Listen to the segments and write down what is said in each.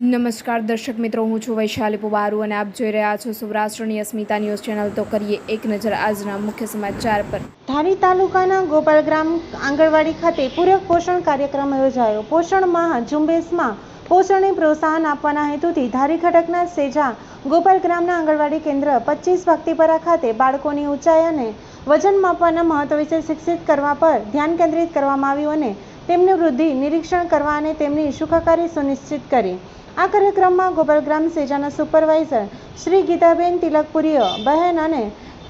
નમસ્કાર દર્શક મિત્રો, હું છું વૈશાલી પુબારુ અને આપ જોઈ રહ્યા છો સૌરાષ્ટ્રની અસ્મિતા ન્યૂઝ ચેનલ. તો કરીએ એક નજર આજના મુખ્ય સમાચાર પર. ધારી તાલુકાના ગોપાલગ્રામ આંગણવાડી ખાતે પૂરક પોષણ કાર્યક્રમ યોજાયો. પોષણ માહ ઝુંબેશમાં પોષણને પ્રોત્સાહન આપવાના હેતુથી ધારી ખડકના સેજા ગોપાલગ્રામના આંગણવાડી કેન્દ્ર પચીસ ભક્તિપરા ખાતે બાળકોની ઊંચાઈ અને વજન માપવાના મહત્વ વિશે શિક્ષિત કરવા પર ધ્યાન કેન્દ્રિત કરવામાં આવ્યું અને તેમની વૃદ્ધિ નિરીક્ષણ કરવા અને તેમની સુખાકારી સુનિશ્ચિત કરી. આ કાર્યક્રમમાં ગોપાલગ્રામ સેજાના સુપરવાઇઝર શ્રી ગીતાબેન તિલકપુરીય બહેન અને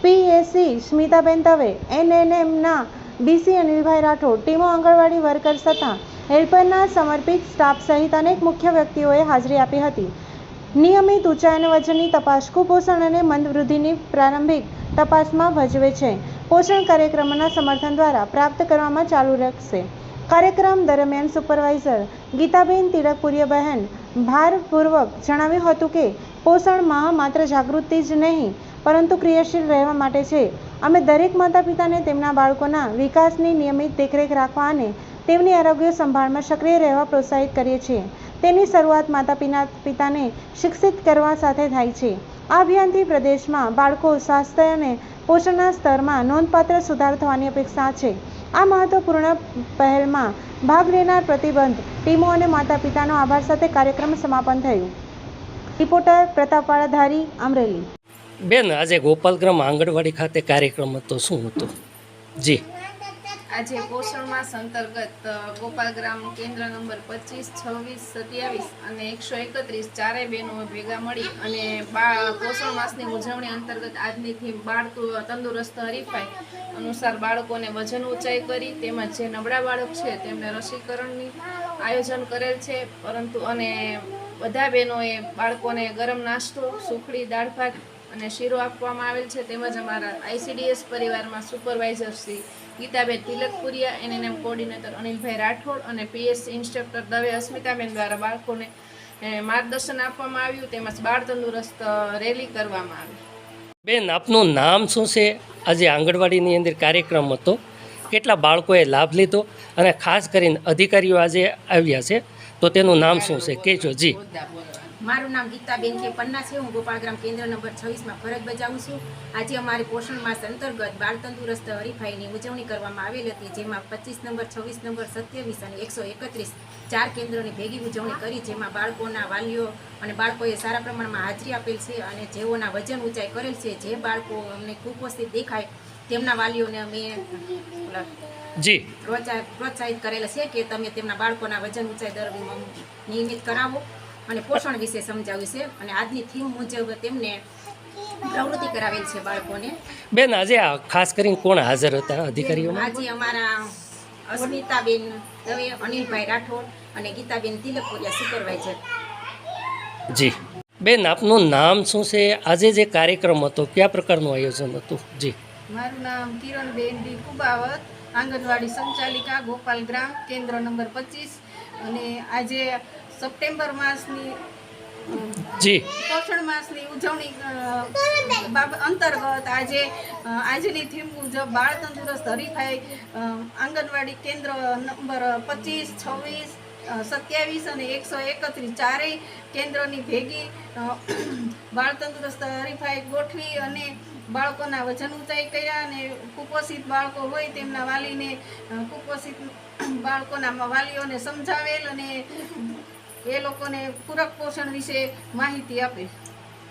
પીએસસી સ્મિતાબેન દવે એનએનએમના ડીસી અનિલભાઈ રાઠોડ, ટીમો આંગણવાડી વર્કર્સ તથા હેલ્પરના સમર્પિત સ્ટાફ સહિત અનેક મુખ્ય વ્યક્તિઓએ હાજરી આપી હતી. નિયમિત ઊંચાઈ અને વજનની તપાસ, કુપોષણ અને મંદ વૃદ્ધિની પ્રારંભિક તપાસમાં ભજવે છે. પોષણ કાર્યક્રમના સમર્થન દ્વારા પ્રાપ્ત કરવામાં ચાલુ રાખશે. કાર્યક્રમ દરમિયાન સુપરવાઇઝર ગીતાબેન તિલકપુરીય બહેન ભારપૂર્વક જણાવ્યું હતું કે, પોષણ માહ માત્ર જાગૃતિ જ નહીં, પરંતુ ક્રિયાશીલ રહેવા માટે છે. અમે દરેક માતા પિતાને તેમના બાળકોના વિકાસની નિયમિત દેખરેખ રાખવા અને તેમની આરોગ્ય સંભાળમાં સક્રિય રહેવા પ્રોત્સાહિત કરીએ છીએ. તેની શરૂઆત માતા પિતા પિતાને શિક્ષિત કરવા સાથે થાય છે. આ અભિયાનથી પ્રદેશમાં બાળકો સ્વાસ્થ્ય અને પોષણના સ્તરમાં નોંધપાત્ર સુધાર થવાની અપેક્ષા છે. આ મહત્વપૂર્ણ પહેલમાં ભાગ લેનાર પ્રતિબંધ, ટીમો અને માતા પિતાનો આભાર સાથે કાર્યક્રમ સમાપન થયું. રિપોર્ટર પ્રતાપવાળા ધારી અમરેલી. બેન, આજે ગોપાલગ્રામ આંગણવાડી ખાતે કાર્યક્રમ હતો. શું હતો? જી. આજે પોષણ માસ અંતર્ગત ગોપાલ ગોપાલગ્રામ કેન્દ્ર નંબર પચીસ, છવ્વીસ, સત્યાવીસ અને એકસો એકત્રીસ ચારેય બહેનો ભેગા મળી અને બા, પોષણ માસની ઉજવણી અંતર્ગત આજની થીમ બાળ તંદુરસ્ત હરીફાઈ અનુસાર બાળકોને વજન ઊંચાઈ કરી, તેમજ જે નબળા બાળક છે તેમને રસીકરણની આયોજન કરેલ છે. પરંતુ અને બધા બહેનોએ બાળકોને ગરમ નાસ્તો, સુખડી દાળ ભાત અને શીરો આપવામાં આવેલ છે. તેમજ અમારા આઈસીડીએસ પરિવારમાં supervisor Shri Gitaben Tilakpuriya ANM coordinator Anilbhai Rathod અને પીએસસી ઇન્સ્ટ્રક્ટર દવે અસ્મિતાબેન દ્વારા બાળકોને માર્ગદર્શન આપવામાં આવ્યું તેમજ બાળ તંદુરસ્ત રેલી કરવામાં આવી. બેન આપનું નામ શું છે? આજે આંગણવાડીની અંદર કાર્યક્રમ હતો. કેટલા બાળકોએ લાભ લીધો અને ખાસ કરીને અધિકારીઓ આજે આવ્યા છે. તો તેનું નામ શું છે? કહેજો જી. મારું નામ ગીતાબેન કે પન્ના છે. હું ગોપાલગ્રામ કેન્દ્ર નંબર છવ્વીસમાં ફરજ બજાવું છું. આજે અમારી પોષણ માસ અંતર્ગત બાળ તંદુરસ્ત હરીફાઈની ઉજવણી કરવામાં આવેલ હતી જેમાં પચીસ નંબર છવ્વીસ નંબર સત્યાવીસ અને એકસો એકત્રીસ ચાર કેન્દ્રોની ભેગી ઉજવણી કરી જેમાં બાળકોના વાલીઓ અને બાળકોએ સારા પ્રમાણમાં હાજરી આપેલ છે અને જેઓના વજન ઊંચાઈ કરેલ છે જે બાળકો અમને કુપોષિત દેખાય તેમના વાલીઓને અમે જી. પ્રોત્સાહિત કરેલા છે કે તમે તેમના બાળકોના વજન ઊંચાઈ દર નિયમિત કરાવો. અને પોષણ વિશે સમજાવ્યું છે અને આજની થીમ મુજબ તેમને પ્રવૃત્તિ કરાવેલ છે બાળકોને. બેન આજે ખાસ કરીને કોણ હાજર હતા અધિકારીઓ આજે અમારા અસ્મિતાબેન દવે અનિલભાઈ રાઠોડ અને ગીતાબેન તિલકપુરિયા સુપરવાઇઝર જી. બેન આપનું નામ શું છે? આજે જે કાર્યક્રમ હતો કયા પ્રકારનું આયોજન હતું? જી. મારું નામ કિરણબેન ડી કુબાવત આંગણવાડી સંચાલિકા ગોપાલગ્રામ કેન્દ્ર નંબર પચીસ. અને આજે સપ્ટેમ્બર માસની જી. પોષણ માસની ઉજવણી અંતર્ગત આજે આજની થીમ મુજબ બાળ તંદુરસ્ત હરીફાઈ આંગણવાડી કેન્દ્ર નંબર પચીસ છવ્વીસ સત્યાવીસ અને એકસો એકત્રીસ ચારેય કેન્દ્રોની ભેગી બાળ તંદુરસ્ત હરીફાઈ ગોઠવી અને બાળકોના વજન ઊંચાઈ કર્યા અને કુપોષિત બાળકો હોય તેમના વાલીને કુપોષિત બાળકોના વાલીઓને સમજાવેલ અને એ લોકોને પૂરક પોષણ વિશે માહિતી આપે.